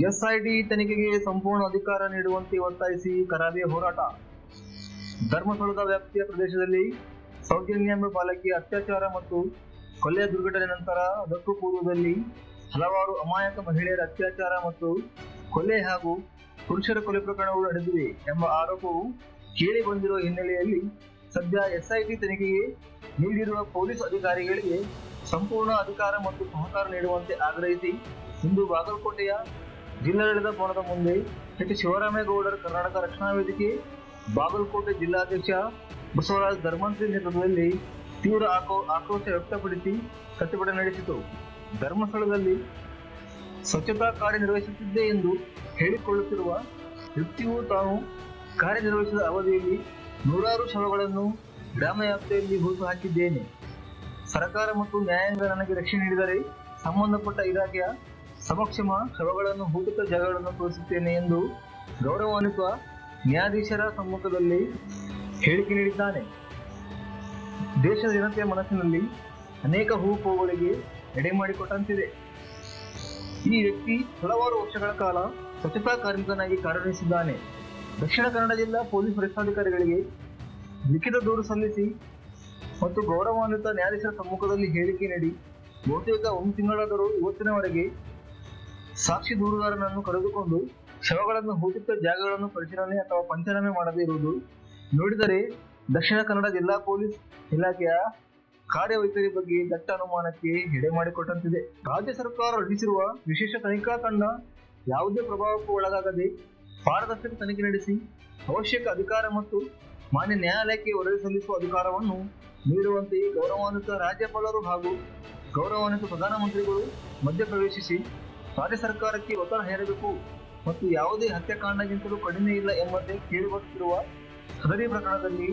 SIT ತನಿಖೆಗೆ ಸಂಪೂರ್ಣ ಅಧಿಕಾರ ನೀಡುವಂತೆ ಒತ್ತಾಯಿಸಿ ಕರಾವಳಿ ಹೋರಾಟ. ಧರ್ಮಸ್ಥಳದ ವ್ಯಾಪ್ತಿಯ ಪ್ರದೇಶದಲ್ಲಿ ಸೌಜನ್ಯ ಎಂಬ ಬಾಲಕಿ ಅತ್ಯಾಚಾರ ಮತ್ತು ಕೊಲೆ ದುರ್ಘಟನೆ ನಂತರ ಅದಕ್ಕೂ ಪೂರ್ವದಲ್ಲಿ ಹಲವಾರು ಅಮಾಯಕ ಮಹಿಳೆಯರ ಅತ್ಯಾಚಾರ ಮತ್ತು ಕೊಲೆ ಹಾಗೂ ಪುರುಷರ ಕೊಲೆ ಪ್ರಕರಣಗಳು ನಡೆದಿವೆ ಎಂಬ ಆರೋಪವು ಕೇಳಿ ಬಂದಿರುವ ಹಿನ್ನೆಲೆಯಲ್ಲಿ ಸದ್ಯ ಎಸ್ಐಟಿ ತನಿಖೆಗೆ ನೀಡಿರುವ ಪೊಲೀಸ್ ಅಧಿಕಾರಿಗಳಿಗೆ ಸಂಪೂರ್ಣ ಅಧಿಕಾರ ಮತ್ತು ಸಹಕಾರ ನೀಡುವಂತೆ ಆಗ್ರಹಿಸಿ ಇಂದು ಬಾಗಲಕೋಟೆಯ ಜಿಲ್ಲಾಡಳಿತ ಭವನದ ಮುಂದೆ ಎಚ್ ಶಿವರಾಮೇಗೌಡರ ಕರ್ನಾಟಕ ರಕ್ಷಣಾ ವೇದಿಕೆ, ಬಾಗಲಕೋಟೆ ಜಿಲ್ಲಾಧ್ಯಕ್ಷ ಬಸವರಾಜ್ ಧರ್ಮಂತ್ರಿ ನೇತೃತ್ವದಲ್ಲಿ ತೀವ್ರ ಆಕ್ರೋ, ಆಕ್ರೋಶ ವ್ಯಕ್ತಪಡಿಸಿ ಪ್ರತಿಭಟನೆ ನಡೆಸಿತು. ಧರ್ಮಸ್ಥಳದಲ್ಲಿ ಸ್ವಚ್ಛತಾ ಕಾರ್ಯನಿರ್ವಹಿಸುತ್ತಿದ್ದೆ ಎಂದು ಹೇಳಿಕೊಳ್ಳುತ್ತಿರುವ ವ್ಯಕ್ತಿಯು ತಾನು ಕಾರ್ಯನಿರ್ವಹಿಸಿದ ಅವಧಿಯಲ್ಲಿ ನೂರಾರು ಶವಗಳನ್ನು ಗ್ರಾಮ ವ್ಯಾಪ್ತಿಯಲ್ಲಿ ಹೂತು ಹಾಕಿದ್ದೇನೆ. ಸರ್ಕಾರ ಮತ್ತು ನ್ಯಾಯಾಂಗ ನನಗೆ ರಕ್ಷಣೆ ನೀಡಿದರೆ ಸಂಬಂಧಪಟ್ಟ ಇಲಾಖೆಯ ಸಮಕ್ಷಮ ಶವಗಳನ್ನು ಭೂತಕ ಜಾಗಗಳನ್ನು ತೋರಿಸುತ್ತೇನೆ ಎಂದು ಗೌರವಾನ್ವಿತ ನ್ಯಾಯಾಧೀಶರ ಸಮ್ಮುಖದಲ್ಲಿ ಹೇಳಿಕೆ ನೀಡಿದ್ದಾನೆ. ದೇಶದ ಜನತೆಯ ಮನಸ್ಸಿನಲ್ಲಿ ಅನೇಕ ಹೂಪುಗಳಿಗೆ ಎಡೆ ಮಾಡಿಕೊಟ್ಟಂತಿದೆ. ಈ ವ್ಯಕ್ತಿ ಹಲವಾರು ವರ್ಷಗಳ ಕಾಲ ಸ್ವಚ್ಛತಾ ಕಾರ್ಮಿಕನಾಗಿ ಕಾರ್ಯನಿರ್ವಹಿಸಿದ್ದಾನೆ. ದಕ್ಷಿಣ ಕನ್ನಡ ಜಿಲ್ಲಾ ಪೊಲೀಸ್ ವರಿಷ್ಠಾಧಿಕಾರಿಗಳಿಗೆ ಲಿಖಿತ ದೂರು ಸಲ್ಲಿಸಿ ಮತ್ತು ಗೌರವಾನ್ವಿತ ನ್ಯಾಯಾಧೀಶರ ಸಮ್ಮುಖದಲ್ಲಿ ಹೇಳಿಕೆ ನೀಡಿ ಬಹುತೇಕ ಒಂದು ತಿಂಗಳಾದರೂ ಇವತ್ತಿನವರೆಗೆ ಸಾಕ್ಷಿ ದೂರುದಾರನನ್ನು ಕರೆದುಕೊಂಡು ಶವಗಳನ್ನು ಹೂತಿದ್ದ ಜಾಗಗಳನ್ನು ಪರಿಶೀಲನೆ ಅಥವಾ ಪಂಚನಾಮೆ ಮಾಡದೇ ಇರುವುದು ನೋಡಿದರೆ ದಕ್ಷಿಣ ಕನ್ನಡ ಜಿಲ್ಲಾ ಪೊಲೀಸ್ ಇಲಾಖೆಯ ಕಾರ್ಯವೈಖರಿ ಬಗ್ಗೆ ದಟ್ಟ ಅನುಮಾನಕ್ಕೆ ಎಡೆ ಮಾಡಿಕೊಟ್ಟಂತಿದೆ. ರಾಜ್ಯ ಸರ್ಕಾರ ರಚಿಸಿರುವ ವಿಶೇಷ ತನಿಖಾ ತಂಡ ಯಾವುದೇ ಪ್ರಭಾವಕ್ಕೂ ಒಳಗಾಗದೆ ಪಾರದರ್ಶಕ ತನಿಖೆ ನಡೆಸಿ ಅವಶ್ಯಕ ಅಧಿಕಾರ ಮತ್ತು ಮಾನ್ಯ ನ್ಯಾಯಾಲಯಕ್ಕೆ ವರದಿ ಸಲ್ಲಿಸುವ ಅಧಿಕಾರವನ್ನು ನೀಡುವಂತೆ ಗೌರವಾನ್ವಿತ ರಾಜ್ಯಪಾಲರು ಹಾಗೂ ಗೌರವಾನ್ವಿತ ಪ್ರಧಾನಮಂತ್ರಿಗಳು ಮಧ್ಯಪ್ರವೇಶಿಸಿ ರಾಜ್ಯ ಸರ್ಕಾರಕ್ಕೆ ಒತ್ತಡ ಹೇರಬೇಕು ಮತ್ತು ಯಾವುದೇ ಹತ್ಯಾಕಾಂಡಗಿಂತಲೂ ಕಡಿಮೆ ಇಲ್ಲ ಎಂಬಂತೆ ಕೇಳಿಬರುತ್ತಿರುವ ಸದರಿ ಪ್ರಕರಣದಲ್ಲಿ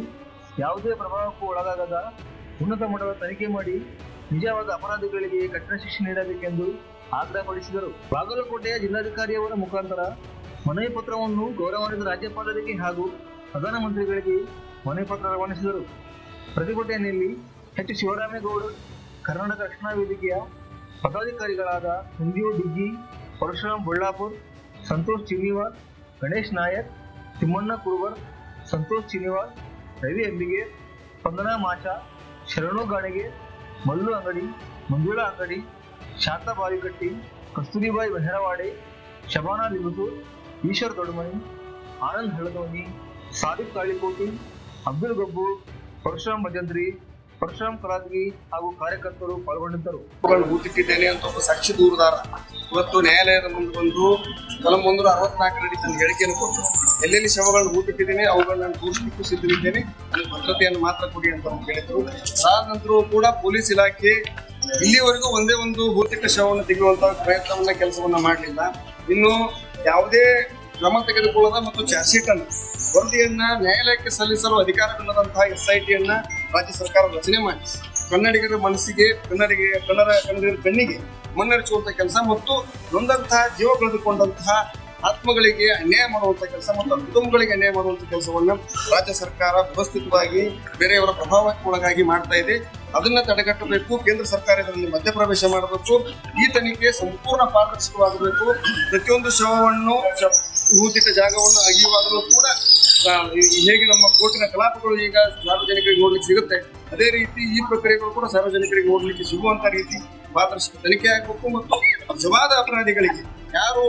ಯಾವುದೇ ಪ್ರಭಾವಕ್ಕೂ ಒಳಗಾಗದ ಉನ್ನತ ಮಟ್ಟದ ತನಿಖೆ ಮಾಡಿ ನಿಜವಾದ ಅಪರಾಧಿಗಳಿಗೆ ಕಠಿಣ ಶಿಕ್ಷೆ ನೀಡಬೇಕೆಂದು ಆಗ್ರಹಪಡಿಸಿದರು. ಬಾಗಲಕೋಟೆಯ ಜಿಲ್ಲಾಧಿಕಾರಿಯವರ ಮುಖಾಂತರ ಮನವಿ ಪತ್ರವನ್ನು ಗೌರವಾನ್ವಿತ ರಾಜ್ಯಪಾಲರಿಗೆ ಹಾಗೂ ಪ್ರಧಾನಮಂತ್ರಿಗಳಿಗೆ ಮನವಿ ಪತ್ರ ರವಾನಿಸಿದರು. ಪ್ರತಿಭಟನೆಯಲ್ಲಿ ಎಚ್. ಶಿವರಾಮೇಗೌಡ, ಕರ್ನಾಟಕ ರಕ್ಷಣಾ ವೇದಿಕೆಯ ಪದಾಧಿಕಾರಿಗಳಾದ ಸಂಜೀವ್ ಡಿಗ್ಗಿ ಪರಶುರಾಮ್ ಬೊಳ್ಳಾಪುರ್, ಸಂತೋಷ್ ಚಿನಿವಾರ್ ಗಣೇಶ್ ನಾಯಕ್ ತಿಮ್ಮಣ್ಣ ಕುರುವರ್ ಸಂತೋಷ್ ಚಿನಿವಾಲ್ ರವಿ ಅಂಬಿಗೆ ಸ್ಪಂದನಾ ಮಾಚ, ಶರಣು ಗಾಣಿಗೆ, ಮಲ್ಲು ಅಂಗಡಿ, ಮಂಜುಳಾ ಅಂಗಡಿ, ಶಾಂತಾ ಬಾವಿಕಟ್ಟಿ ಕಸ್ತೂರಿಬಾಯಿ ಮೆಹರವಾಡೆ, ಶಬಾನಾ ಲಿಬುತೂರ್, ಈಶ್ವರ್ ದೊಡ್ಡಮನಿ, ಆನಂದ್ ಹಳದೋನಿ ಸಾದಿಕ್ ಕಾಳಿಕೋಟಿ ಅಬ್ದುಲ್ ಗಬ್ಬು ಪರಶುರಾಮ್ ಭಜಂತ್ರಿ ಪರಶುರಾಮ್ ಕಲಾದ್ಗಿ ಹಾಗೂ ಕಾರ್ಯಕರ್ತರು ಪಾಲ್ಗೊಂಡಿದ್ದರು. ಹೂತಿಟ್ಟಿದ್ದೇನೆ ಅಂತ ಒಬ್ಬ ಸಾಕ್ಷಿ ದೂರದಾರ. ಇವತ್ತು ನ್ಯಾಯಾಲಯದ ಮುಂದೆ ಬಂದು ಕಲಂ ಒಂದೂರ ಅರವತ್ನಾಲ್ಕರಡಿ ತನ್ನ ಹೇಳಿಕೆಯನ್ನು ಕೊಟ್ಟರು. ಎಲ್ಲೆಲ್ಲಿ ಶವಗಳನ್ನು ಹೂತಿಟ್ಟಿದ್ದೇನೆ ಅವುಗಳನ್ನ ನಾನು ತೋರಿಸಲಿಕ್ಕೂ ಸಿದ್ಧವಿದ್ದೇನೆ ನನಗೆ ಭದ್ರತೆಯನ್ನು ಮಾತ್ರ ಕೊಡಿ ಅಂತ ಅವ್ರು ಹೇಳಿದ್ರು. ಅದಾದ ನಂತರವೂ ಕೂಡ ಪೊಲೀಸ್ ಇಲಾಖೆ ಇಲ್ಲಿವರೆಗೂ ಒಂದೇ ಒಂದು ಭೌತಿಕ ಶವವನ್ನು ತೆಗೆಯುವಂತಹ ಪ್ರಯತ್ನವನ್ನ, ಕೆಲಸವನ್ನ ಮಾಡಲಿಲ್ಲ. ಇನ್ನು ಯಾವುದೇ ಕ್ರಮ ತೆಗೆದುಕೊಳ್ಳದ ಮತ್ತು ಚಾರ್ಜ್ ಶೀಟ್ ಅನ್ನು ವರದಿಯನ್ನ ನ್ಯಾಯಾಲಯಕ್ಕೆ ಸಲ್ಲಿಸಲು ಅಧಿಕಾರವಿಲ್ಲದಂತಹ ಎಸ್ ಐ ರಾಜ್ಯ ಸರ್ಕಾರ ರಚನೆ ಮಾಡಿ ಕನ್ನಡಿಗರ ಮನಸ್ಸಿಗೆ, ಕನ್ನಡಿಗೆ, ಕನ್ನಡ, ಕನ್ನಡಿಗರ ಕಣ್ಣಿಗೆ ಮಣ್ಣರಿಸುವಂತ ಕೆಲಸ ಮತ್ತು ನೊಂದಂತಹ ಜೀವ ಕಳೆದುಕೊಂಡಂತಹ ಆತ್ಮಗಳಿಗೆ ಅನ್ಯಾಯ ಮಾಡುವಂತ ಕೆಲಸ ಮತ್ತು ಕುಟುಂಬಗಳಿಗೆ ಅನ್ಯಾಯ ಮಾಡುವಂತ ಕೆಲಸವನ್ನು ರಾಜ್ಯ ಸರ್ಕಾರ ವ್ಯವಸ್ಥಿತವಾಗಿ ಬೇರೆಯವರ ಪ್ರಭಾವಕ್ಕೆ ಒಳಗಾಗಿ ಮಾಡ್ತಾ ಇದೆ. ಅದನ್ನ ತಡೆಗಟ್ಟಬೇಕು. ಕೇಂದ್ರ ಸರ್ಕಾರ ಇದರಲ್ಲಿ ಮಧ್ಯಪ್ರವೇಶ ಮಾಡಬೇಕು. ಈ ತನಿಖೆ ಸಂಪೂರ್ಣ ಪಾರದರ್ಶಕವಾಗಬೇಕು ಪ್ರತಿಯೊಂದು ಶವವನ್ನು ಊದಿತ ಜಾಗವನ್ನು ಅಗಿಯುವಾಗಲೂ ಕೂಡ ಹೇಗೆ ನಮ್ಮ ಕೋರ್ಟಿನ ಕಲಾಪಗಳು ಈಗ ಸಾರ್ವಜನಿಕರಿಗೆ ನೋಡ್ಲಿಕ್ಕೆ ಸಿಗುತ್ತೆ. ಅದೇ ರೀತಿ ಈ ಪ್ರಕ್ರಿಯೆಗಳು ಕೂಡ ಸಾರ್ವಜನಿಕರಿಗೆ ನೋಡ್ಲಿಕ್ಕೆ ಸಿಗುವಂತ ರೀತಿ ಪಾರದರ್ಶಕ ತನಿಖೆ ಆಗಬೇಕು ಮತ್ತು ನಿಜವಾದ ಅಪರಾಧಿಗಳಿಗೆ ಯಾರು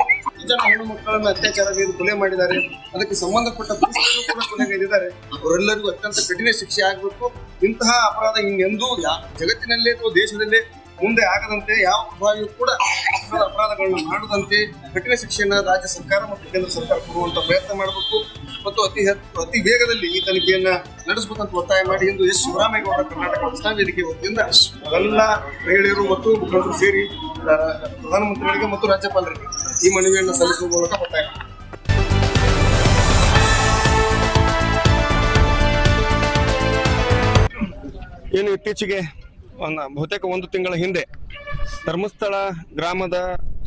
ಜನ ಹೆಣ್ಣು ಮಕ್ಕಳನ್ನು ಅತ್ಯಾಚಾರಗೈದು ಕೊಲೆ ಮಾಡಿದ್ದಾರೆ, ಅದಕ್ಕೆ ಸಂಬಂಧಪಟ್ಟ ಪುರುಷರು ಕೂಡ ಅವರೆಲ್ಲರಿಗೂ ಅತ್ಯಂತ ಕಠಿಣ ಶಿಕ್ಷೆ ಆಗಬೇಕು. ಇಂತಹ ಅಪರಾಧ ಇನ್ನೆಂದೂ ಜಗತ್ತಿನಲ್ಲೇ ಅಥವಾ ದೇಶದಲ್ಲೇ ಮುಂದೆ ಆಗದಂತೆ ಯಾವ ಪ್ರಭಾವಿಯೂ ಕೂಡ ಅಪರಾಧಗಳನ್ನ ಮಾಡದಂತೆ ಕಠಿಣ ಶಿಕ್ಷೆಯನ್ನು ರಾಜ್ಯ ಸರ್ಕಾರ ಮತ್ತು ಕೇಂದ್ರ ಸರ್ಕಾರ ಕೊಡುವಂತ ಪ್ರಯತ್ನ ಮಾಡಬೇಕು. ಮತ್ತು ಅತಿ ಅತಿ ವೇಗದಲ್ಲಿ ಈ ತನಿಖೆಯನ್ನ ನಡೆಸಬೇಕಂತ ಒತ್ತಾಯ ಮಾಡಿ ಎಂದು ಎಸ್ ಶಿವರಾಮೇಗೌಡ ಕರ್ನಾಟಕ ರಕ್ಷಣಾ ವೇದಿಕೆ ವತಿಯಿಂದ ಎಲ್ಲ ಮಹಿಳೆಯರು ಮತ್ತು ಮುಖಂಡರು ಸೇರಿ ಪ್ರಧಾನಮಂತ್ರಿಗಳಿಗೆ ಮತ್ತು ರಾಜ್ಯಪಾಲರಿಗೆ ಈ ಮನವಿಯನ್ನು ಸಲ್ಲಿಸುವ ಮೂಲಕ ಒತ್ತಾಯ. ಏನು ಇತ್ತೀಚೆಗೆ ಒಂದು ಬಹುತೇಕ ಒಂದು ತಿಂಗಳ ಹಿಂದೆ ಧರ್ಮಸ್ಥಳ ಗ್ರಾಮದ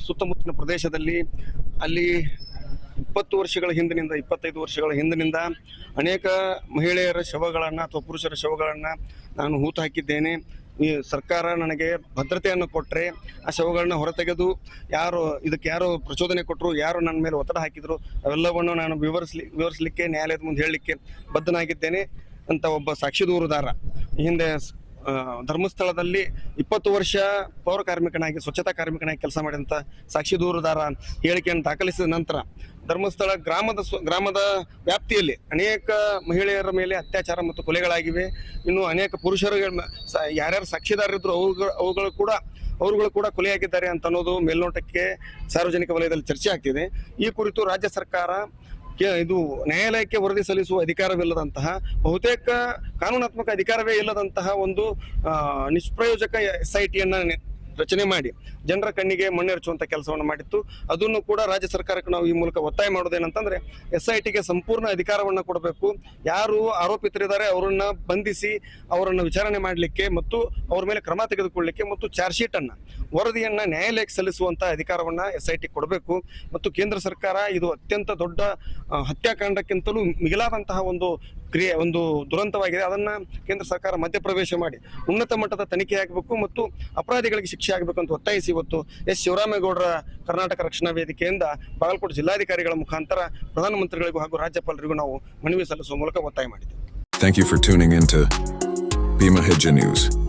ಸುತ್ತಮುತ್ತಲಿನ ಪ್ರದೇಶದಲ್ಲಿ ಅಲ್ಲಿ ಇಪ್ಪತ್ತು ವರ್ಷಗಳ ಹಿಂದಿನಿಂದ, ಇಪ್ಪತ್ತೈದು ವರ್ಷಗಳ ಹಿಂದಿನಿಂದ ಅನೇಕ ಮಹಿಳೆಯರ ಶವಗಳನ್ನು ಅಥವಾ ಪುರುಷರ ಶವಗಳನ್ನು ನಾನು ಹೂತು ಹಾಕಿದ್ದೇನೆ. ಈ ಸರ್ಕಾರ ನನಗೆ ಭದ್ರತೆಯನ್ನು ಕೊಟ್ಟರೆ ಆ ಶವಗಳನ್ನ ಹೊರತೆಗೆದು ಯಾರು, ಇದಕ್ಕೆ ಯಾರು ಪ್ರಚೋದನೆ ಕೊಟ್ಟರು ಯಾರು ನನ್ನ ಮೇಲೆ ಒತ್ತಡ ಹಾಕಿದ್ರು, ಅವೆಲ್ಲವನ್ನು ನಾನು ವಿವರಿಸ್ಲಿ, ವಿವರಿಸಲಿಕ್ಕೆ, ನ್ಯಾಯಾಲಯದ ಮುಂದೆ ಹೇಳಲಿಕ್ಕೆ ಬದ್ಧನಾಗಿದ್ದೇನೆ. ಅಂತ ಒಬ್ಬ ಸಾಕ್ಷಿ ದೂರುದಾರ ಹಿಂದೆ ಧರ್ಮಸ್ಥಳದಲ್ಲಿ ಇಪ್ಪತ್ತು ವರ್ಷ ಪೌರ ಕಾರ್ಮಿಕನಾಗಿ, ಸ್ವಚ್ಛತಾ ಕಾರ್ಮಿಕನಾಗಿ ಕೆಲಸ ಮಾಡಿದಂಥ ಸಾಕ್ಷಿ ದೂರುದಾರ ಹೇಳಿಕೆಯನ್ನು ದಾಖಲಿಸಿದ ನಂತರ ಧರ್ಮಸ್ಥಳ ಗ್ರಾಮದ ಗ್ರಾಮದ ವ್ಯಾಪ್ತಿಯಲ್ಲಿ ಅನೇಕ ಮಹಿಳೆಯರ ಮೇಲೆ ಅತ್ಯಾಚಾರ ಮತ್ತು ಕೊಲೆಗಳಾಗಿವೆ. ಇನ್ನು ಅನೇಕ ಪುರುಷರು ಯಾರ್ಯಾರು ಸಾಕ್ಷಿದಾರರಿದ್ರು ಅವುಗಳು ಅವುಗಳು ಕೂಡ, ಅವರುಗಳು ಕೂಡ ಕೊಲೆಯಾಗಿದ್ದಾರೆ ಅಂತ ಅನ್ನೋದು ಮೇಲ್ನೋಟಕ್ಕೆ ಸಾರ್ವಜನಿಕ ವಲಯದಲ್ಲಿ ಚರ್ಚೆ ಆಗ್ತಿದೆ. ಈ ಕುರಿತು ರಾಜ್ಯ ಸರ್ಕಾರ ಇದು ನ್ಯಾಯಾಲಯಕ್ಕೆ ವರದಿ ಸಲ್ಲಿಸುವ ಅಧಿಕಾರವಿಲ್ಲದಂತಹ ಬಹುತೇಕ ಕಾನೂನಾತ್ಮಕ ಅಧಿಕಾರವೇ ಇಲ್ಲದಂತಹ ಒಂದು ನಿಷ್ಪ್ರಯೋಜಕ ಎಸ್ ರಚನೆ ಮಾಡಿ ಜನರ ಕಣ್ಣಿಗೆ ಮಣ್ಣೆರಚುವಂತ ಕೆಲಸವನ್ನು ಮಾಡಿತ್ತು. ಅದನ್ನು ಕೂಡ ರಾಜ್ಯ ಸರ್ಕಾರಕ್ಕೆ ನಾವು ಈ ಮೂಲಕ ಒತ್ತಾಯ ಮಾಡೋದೇನಂತಂದ್ರೆ ಎಸ್ ಐ ಟಿಗೆ ಸಂಪೂರ್ಣ ಅಧಿಕಾರವನ್ನು ಕೊಡಬೇಕು. ಯಾರು ಆರೋಪಿತರಿದ್ದಾರೆ ಅವರನ್ನ ಬಂಧಿಸಿ ಅವರನ್ನು ವಿಚಾರಣೆ ಮಾಡಲಿಕ್ಕೆ ಮತ್ತು ಅವ್ರ ಮೇಲೆ ಕ್ರಮ ತೆಗೆದುಕೊಳ್ಳಲಿಕ್ಕೆ ಮತ್ತು ಚಾರ್ಜ್ ಶೀಟ್ ಅನ್ನ ವರದಿಯನ್ನ ನ್ಯಾಯಾಲಯಕ್ಕೆ ಸಲ್ಲಿಸುವಂತ ಅಧಿಕಾರವನ್ನ ಎಸ್ ಐ ಟಿ ಕೊಡಬೇಕು. ಮತ್ತು ಕೇಂದ್ರ ಸರ್ಕಾರ ಇದು ಅತ್ಯಂತ ದೊಡ್ಡ ಹತ್ಯಾಕಾಂಡಕ್ಕಿಂತಲೂ ಮಿಗಿಲಾದಂತಹ ಒಂದು ಕ್ರಿಯೆ ಒಂದು ದುರಂತವಾಗಿದೆ ಅದನ್ನ ಕೇಂದ್ರ ಸರ್ಕಾರ ಮಧ್ಯಪ್ರವೇಶ ಮಾಡಿ ಉನ್ನತ ಮಟ್ಟದ ತನಿಖೆ ಆಗಬೇಕು ಮತ್ತು ಅಪರಾಧಿಗಳಿಗೆ ಶಿಕ್ಷೆ ಆಗಬೇಕು ಅಂತ ಒತ್ತಾಯಿಸಿ ಇವತ್ತು ಎಸ್ ಶಿವರಾಮೇಗೌಡರ ಕರ್ನಾಟಕ ರಕ್ಷಣಾ ವೇದಿಕೆಯಿಂದ ಬಾಗಲಕೋಟೆ ಜಿಲ್ಲಾಧಿಕಾರಿಗಳ ಮುಖಾಂತರ ಪ್ರಧಾನಮಂತ್ರಿಗಳಿಗೂ ಹಾಗೂ ರಾಜ್ಯಪಾಲರಿಗೂ ನಾವು ಮನವಿ ಸಲ್ಲಿಸುವ ಮೂಲಕ ಒತ್ತಾಯ ಮಾಡಿದ್ದೇವೆ thank you for tuning in to Bhima News.